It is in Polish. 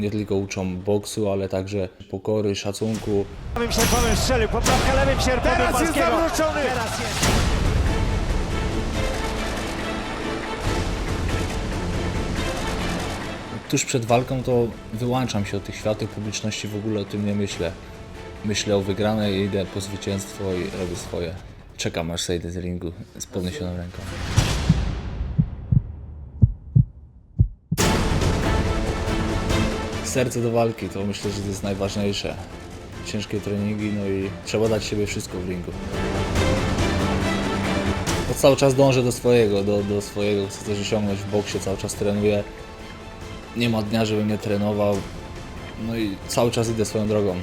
nie tylko uczą boksu, ale także pokory, szacunku. Lewym sierpowym strzelił, poprawka lewym sierpowym Teraz jest zawrócony. Teraz jest. Tuż przed walką to wyłączam się od tych światów publiczności, w ogóle o tym nie myślę. Myślę o wygranej, idę po zwycięstwo i robię swoje. Czekam aż zejdę z ringu z podniesioną ręką. Serce do walki to myślę, że to jest najważniejsze. Ciężkie treningi, no i trzeba dać siebie wszystko w ringu. To cały czas dążę do swojego, do, do swojego, chcę coś osiągnąć w boksie, cały czas trenuję. Nie ma dnia, żebym nie trenował. No i cały czas idę swoją drogą.